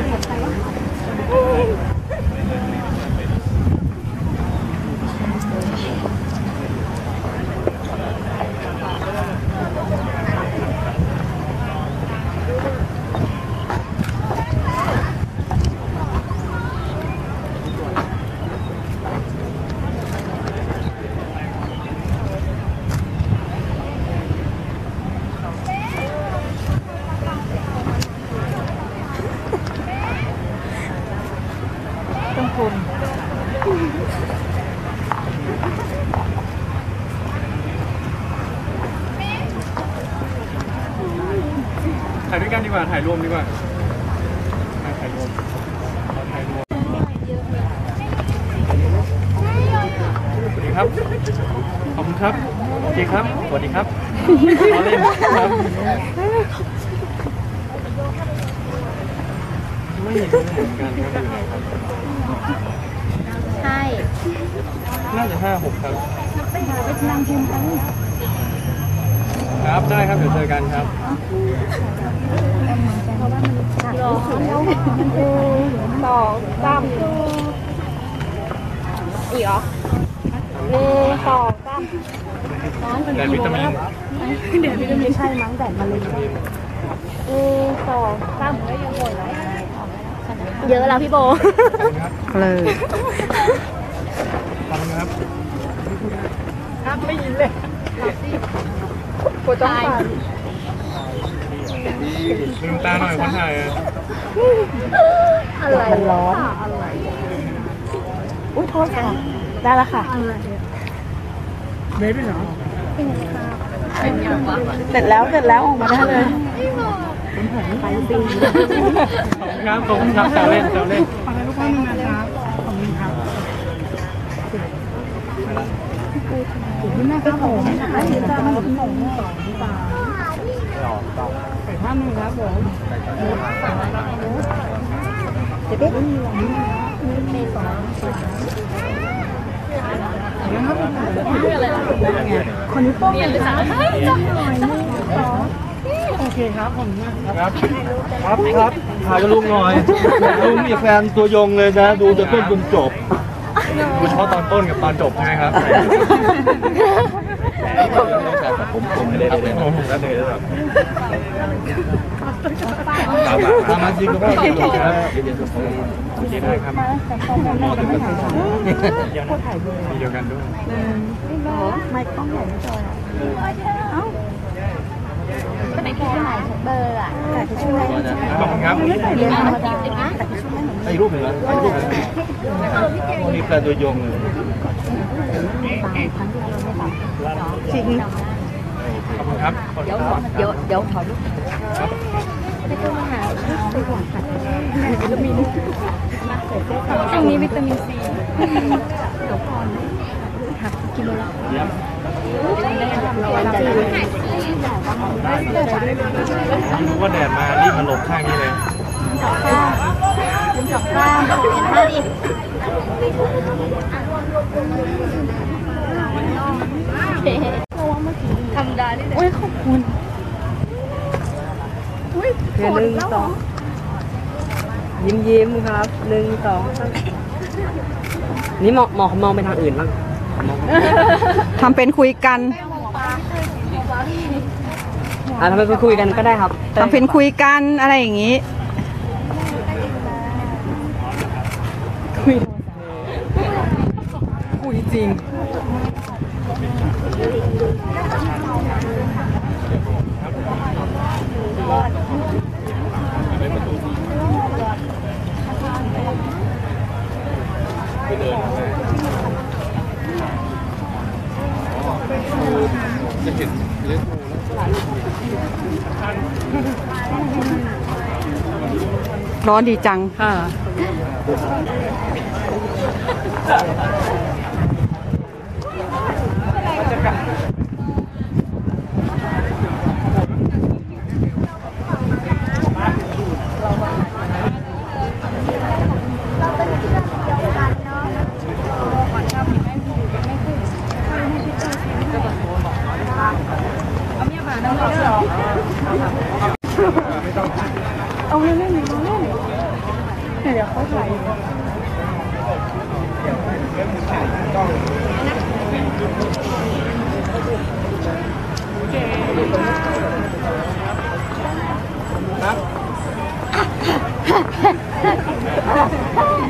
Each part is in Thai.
Okay. กันดีกว่าถ่ายรวมดีกว่าถ่ายถ่ายรวมเอาถ่ายรวมสวัสดีครับขอบคุณครับโอเคครับสวัสดีครับขอเล่นครับไม่เห็นไม่เห็นกันครับอยู่ไหนครับใช่น่าจะห้าหกครับไปหาไปนั่งกินกัน ครับได้ครับเดี๋ยวเจอกันครับรอสองสามอีกเหรอหนึ่งสองสามแต่วิตามินเดี๋ยวจะไม่ใช่มั้งแต่มาเลยหนึ่งสองสามเยอะแล้วพี่โบเลยขอบคุณครับ ปวดต้องฟันลืมตาหน่อยคนถ่ายอะอะไรร้อนอะไรอุ้ยโทษค่ะ ได้แล้วค่ะเบบี้เหรอเสร็จแล้วเสร็จแล้วออกมาได้เลยไปปีขอบ คุณครับขอบคุณครับแซวเล่นแซวเล่นแม่ก็ผมอันนี้จะมันผมครับ ครับครับถ่ายกับลุงหน่อยลุงมีแฟนตัวยงเลยนะ ดูจะต้นจนจบ ดูเฉพาะตอนต้นกับตอนจบใช่ไหมครับผมผมไม่ได้เลยผมได้เลยครับตามมาจริงก็ได้ครับโอเคได้ครับเดียวกันด้วยไม่ต้องใหญ่ไม่จอยเอ้าก็ไม่แค่ไหน เบอร์อะแต่จะช่วยขอบคุณครับเรียนธรรมดาแต่จะช่วยเหมือนไอ้รูปเหมือนกันไอ้รูปเหมือนกันมีแฟนตัวยงเลยงครั้งที่เราไม่ทำจริงขอบคุณครับขอบคุณครับเดี๋ยวเดี๋ยวขอรูปไม่ต้องมาหาไปหวังค่ะวิตามินช่วงนี้วิตามินซีเดี๋ยวก่อนหักกิโลละ รู้ว่าแดดมารีบมาหลบข้างนี้เลยข้ามเป็นสองข้ามมาดิธรรมดานี่แหละอุ้ยขอบคุณอุ้ยเดี๋ยวหนึ่งสองยิ้มยิ้มครับหนึ่งสองสามนี่มองมองมองไปทางอื่นบ้าง ทำเป็นคุยกันอ่าทำเป็นคุยกันก็ได้ครับทำเป็นคุยกันอะไรอย่างนี้ คุยคุยจริง จะเห็นเล่น ร้อนดีจังค่ะ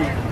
อื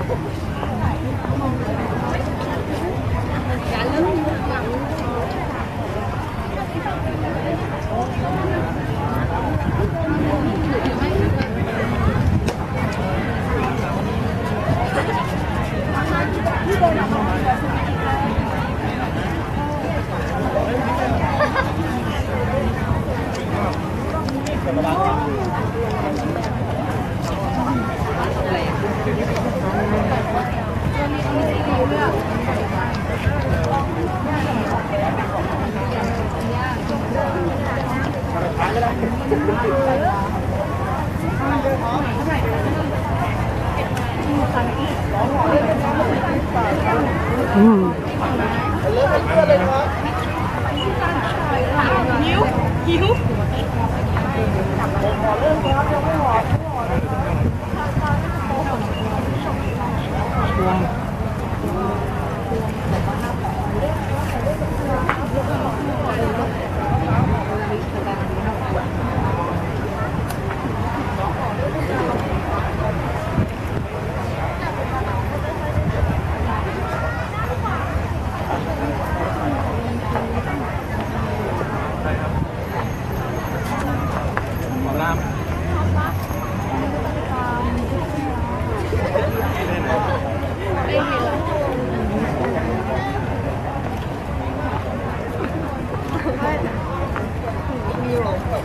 ม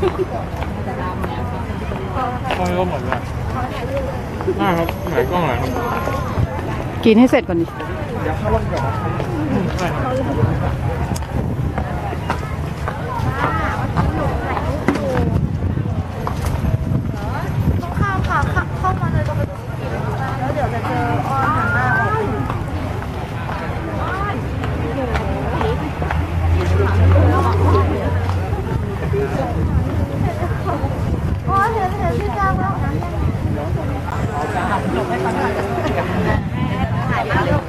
กล้องก็หมดแล้วน่าครับไหนกล้องไหนครับกินให้เสร็จก่อนดิใช่ครับ ข้าวค่ะเข้ามาเลยตรงประตูแล้วเดี๋ยวจะเจออ้อนหันหน้าออกอ้อนเห็นเห็นพี่จ้าแล้วถ่ายมาเร็ว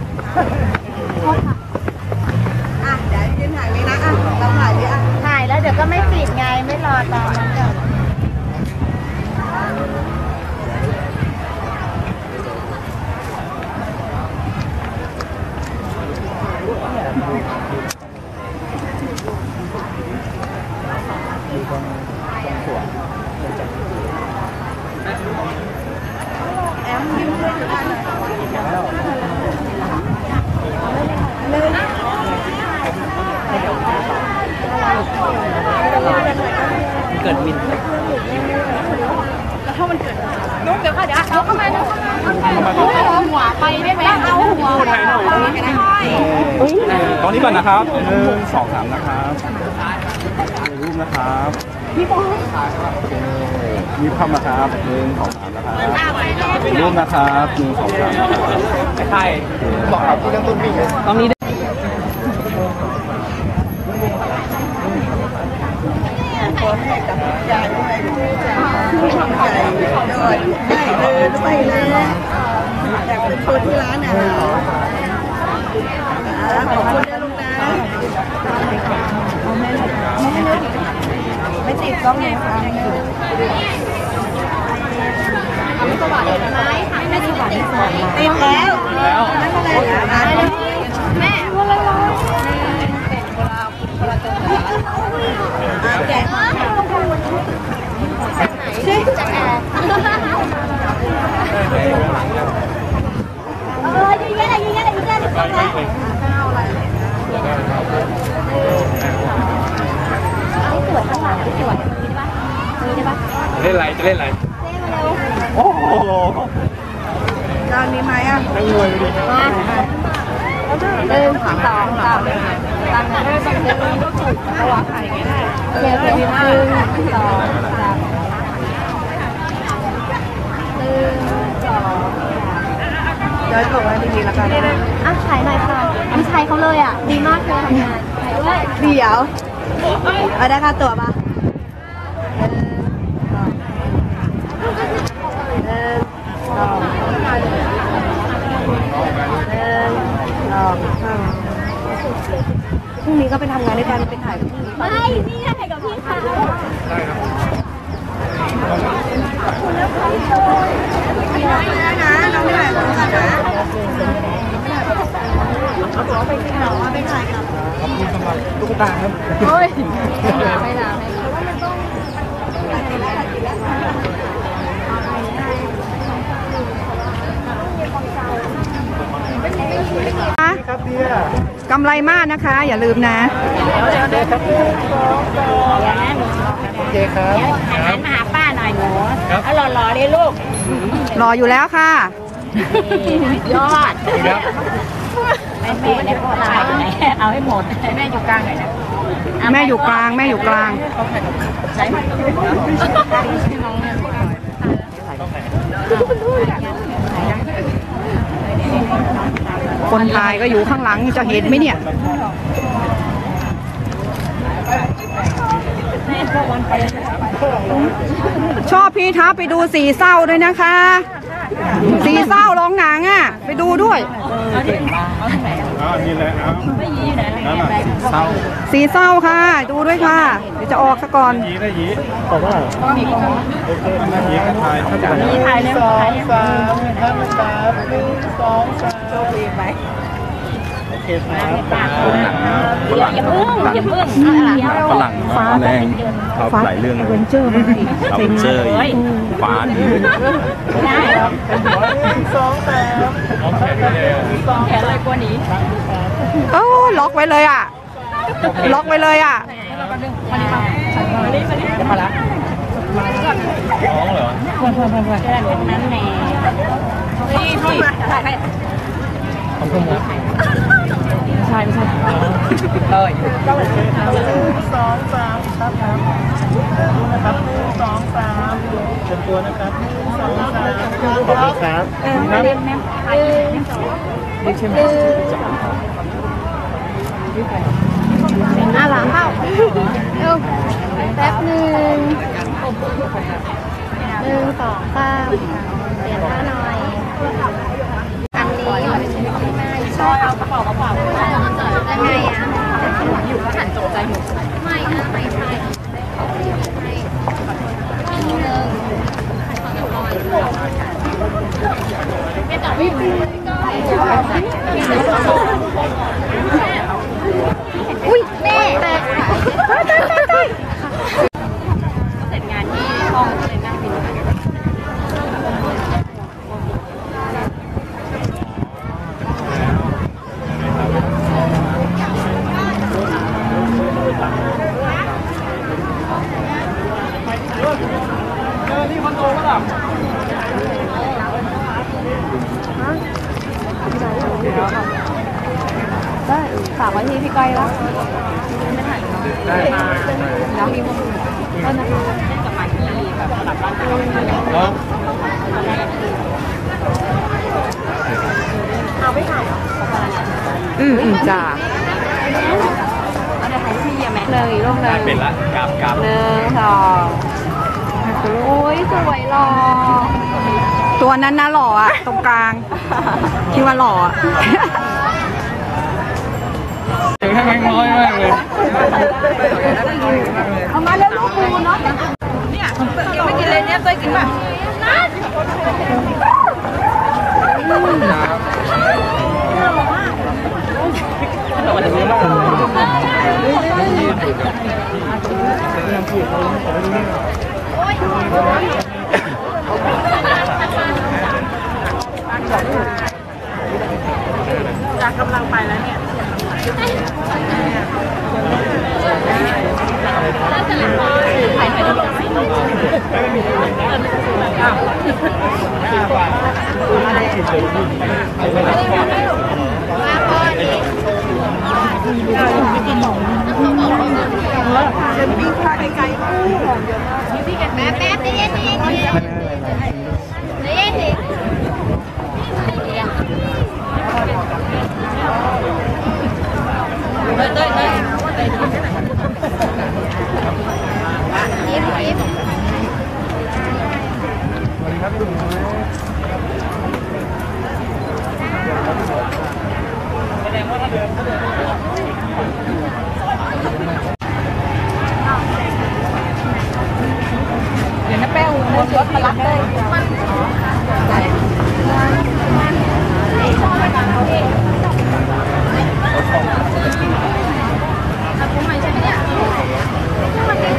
อะเดี๋ยวยืนถ่ายเลยนะอะเราถ่ายดิอะ ถ่ายแล้วเดี๋ยวก็ไม่ปิดไงไม่รอตามนั้นเดี๋ยว แอมยิ้มด้วยอยู่ด้านไหน เกิดมิน นุ๊กเดี๋ยวค่ะเดี๋ยวเอาเข้ามานุ๊กเอาหัวไปได้ไหมเอาหัวไปได้ไหม ตอนนี้ ก่อนนะครับหนึ่งสองสามนะครับถ่ายรูปนะครับพี่บอลมีคำนะครับหนึ่งสองสามนะครับถ่ายรูปนะครับหนึ่งสองสามนะครับใช่บอกครับที่เรื่องต้นปีเลยตอนนี้ด้วย ขอให้กับยายด้วยใหญ่ด้วยได้เดินไปเลยอยากเป็นคนที่ร้านอาหารอ่าขอบคุณนะลูกนะไม่ ต้องเลยค่ะไม่สวัสดีไหมไม่สวัสดีไหมติดแล้วแล้วไม่เป็นไรอะแม่ว่าอะไรวะแกะใช่จะแอบเออยืนยันอะไรยืนยันอะไรยืนยันอะไรสวยข้างหลังสวย มีได้ปะมีได้ปะเล่นอะไรจะเล่นอะไรเล่นมาเร็วโอ้โหจานนี้ไหมอะนั่งงวยไปดิมาหนึ่งสองสามตามเลยตามเลยตามเลยระวังไข่ไงได้เดี๋ยวหนึ่งสองสามหนึ่งสองเดี๋ยวส่งให้ดีๆแล้วกันอะถ่ายหน่อยค่ะอันนี้ใช้เขาเลยอะ ดีมากเลยทำงานถ่ายด้วยเดี๋ยวเอาได้ค่าตัวปะ อนพรุ่งนี้ก็ไปทำงานด้วยกันไปถ่ายกับพี่ไม่นี่ถ่ายกับพี่ค่ะได้ครับขอบคุณแล้วคุณน้นะนะน้องไม่ไหวแล้วกันนะไปถ่ายไปถ่ายกับขอตุ๊กตาครับโอ้ยไม่ละไม่าะว่ามันต้องตัดสินแล้วตัดสินแล้วไม่ได้ ครับเดียกำไรมากนะคะ อย่าลืมนะโอเคครับหันมาหาป้าหน่อยหนูเอาหล่อๆเลยลูกรออยู่แล้วค่ะ ยอดครับแม่แม่เนี่ยพ่อตายอยู่ไหนเอาให้หมดแม่อยู่กลางไหนนะแม่อยู่กลางแม่อยู่กลางใช้ คนถ่ายก็อยู่ข้างหลังจะเห็นไหมเนี่ยชอบพี่ท้าไปดูสีเศร้าด้วยนะคะ สีเศร้าร้องหนังอะ ไปดูด้วยสีเศร้าค่ะ ดูด้วยค่ะ เดี๋ยวจะออกซะก่อนยีได้ยีบอกว่าโอเคนั่ยีก็ถ่ายเข้าใจมีถ่ายเลยถ่ายเลยสามห้าสามหนึ่งสองสาม ชคดีไหมโอเคครับฝรั่งอย่าเพิ่งอย่าเพิ่งฝรั่งมาแรงครับหลายเรื่องเลยเจอร์มาครับเจอร์อีกฟ้าดีไม่ได้หรอกแขนเลยกลัวหนีโอ้ล็อกไว้เลยอะ ล็อกไว้เลยอะน้องเหรอแค่นั้นแน่นี่นี่ถ่ายให้ ขอบคุณครับใช่ไม่ใช่เอ้ยสองสามครับครับนะครับสองสามเต็มตัวนะครับสองสามขอบคุณครับครับอะหลังเข้าเร็วแป๊บหนึ่งหนึ่งสองสามเปลี่ยนท่าหน่อยอันนี้ไม่ช อบเอากระเป๋ากระเป๋ายังไงอะอยู่ก็หันจงใจอยู่ไม่นะไม่ใช่ทีหนึ่งอุ้ยแม่แต่เสร็จงานที่ห้องเลย ได้วค่ะฝากไว้ที่พี่ก้อยแล้วแล้วมีคนก็นะคะเล่นกับมาที่แบบสลับบ้านกันเนาะอืมอืมจ้าเอาเดี๋ยวถ่ายที่อะแม่เลยลงเลยเป็นละกราบกราบหนึ่งสองโอ้ยสวยหล่อ ตัวนั้นนะหล่ออะตรงกลาง ที่ว่าหล่ออะเจอแค่แบงค์ร้อยมากเลยเอามาแล้วลูกปูเนาะเนี่ยไม่กินเลยเนี่ยเต้ยกินป่ะ จากกำลังไปแล้วเนี่ย แป๊บแป๊บเย็นเย็นเย็นเย็นเย็นยิ้มยิ้ม เดี๋ยวน้าแป้วรถรถมารับเลย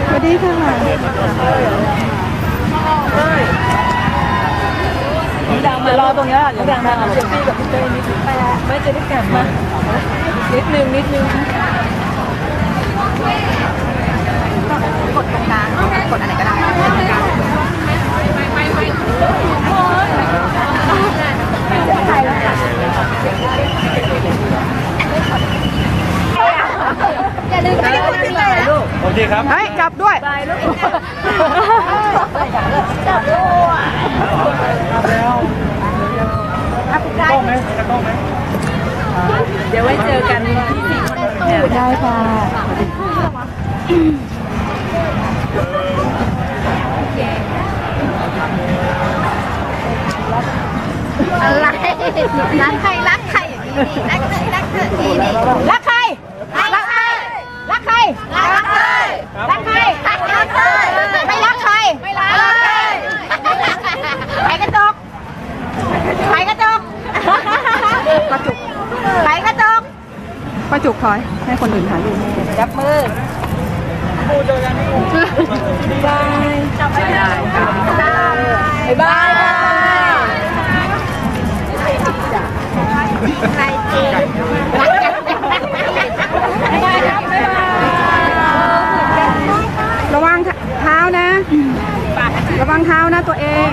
สวัสดีค่ะ มาร อตรงนี้เดี๋ยวดังๆเซลฟี่กับพี่เต้ยนิดนึงไม่จะได้กลับมานิดนึงนิดนึงกดตรงกลางกดอะไรก็ได้อย่าลืมไม่ได้พูดที่เลยนะโอเคครับเฮ้ยจับด้วยจับด้ว รักใครรักใครอย่างนี้นี่รักเธอรักเธอนี่นี่รักใครรักใครรักใครรักใครรักใครรักใครไม่รักใครไม่รักใครไขกระจกไขกระจกกระจุกไขกระจกกระจุกคอยให้คนอื่นถ่ายรูจับมือพูดเจอกันบายจับไม่ได้บ๊ายบาย ระวังเท้านะ ระวังเท้านะตัวเอง